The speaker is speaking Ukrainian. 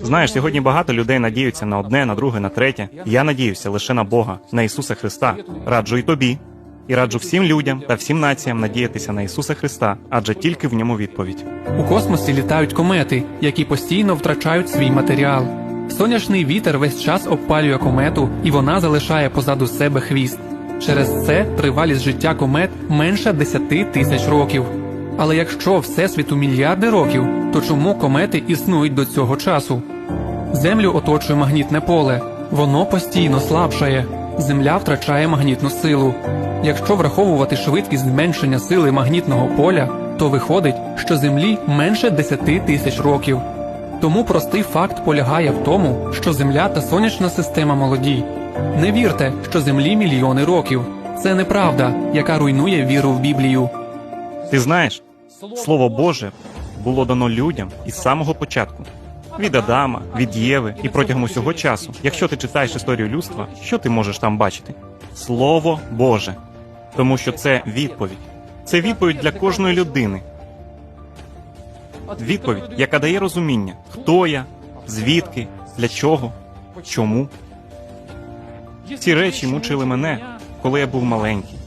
Знаєш, сьогодні багато людей надіються на одне, на друге, на третє. Я надіюся лише на Бога, на Ісуса Христа. Раджу і тобі. І раджу всім людям та всім націям надіятися на Ісуса Христа, адже тільки в ньому відповідь. У космосі літають комети, які постійно втрачають свій матеріал. Сонячний вітер весь час обпалює комету, і вона залишає позаду себе хвіст. Через це тривалість життя комет менше 10 тисяч років. Але якщо всесвіту мільярди років, то чому комети існують до цього часу? Землю оточує магнітне поле, воно постійно слабшає. Земля втрачає магнітну силу. Якщо враховувати швидкість зменшення сили магнітного поля, то виходить, що Землі менше 10 тисяч років. Тому простий факт полягає в тому, що Земля та сонячна система молоді. Не вірте, що Землі мільйони років. Це неправда, яка руйнує віру в Біблію. Ти знаєш, Слово Боже було дано людям із самого початку. Від Адама, від Єви і протягом усього часу. Якщо ти читаєш історію людства, що ти можеш там бачити? Слово Боже. Тому що це відповідь. Це відповідь для кожної людини. Відповідь, яка дає розуміння, хто я, звідки, для чого, чому. Ці речі мучили мене, коли я був маленький.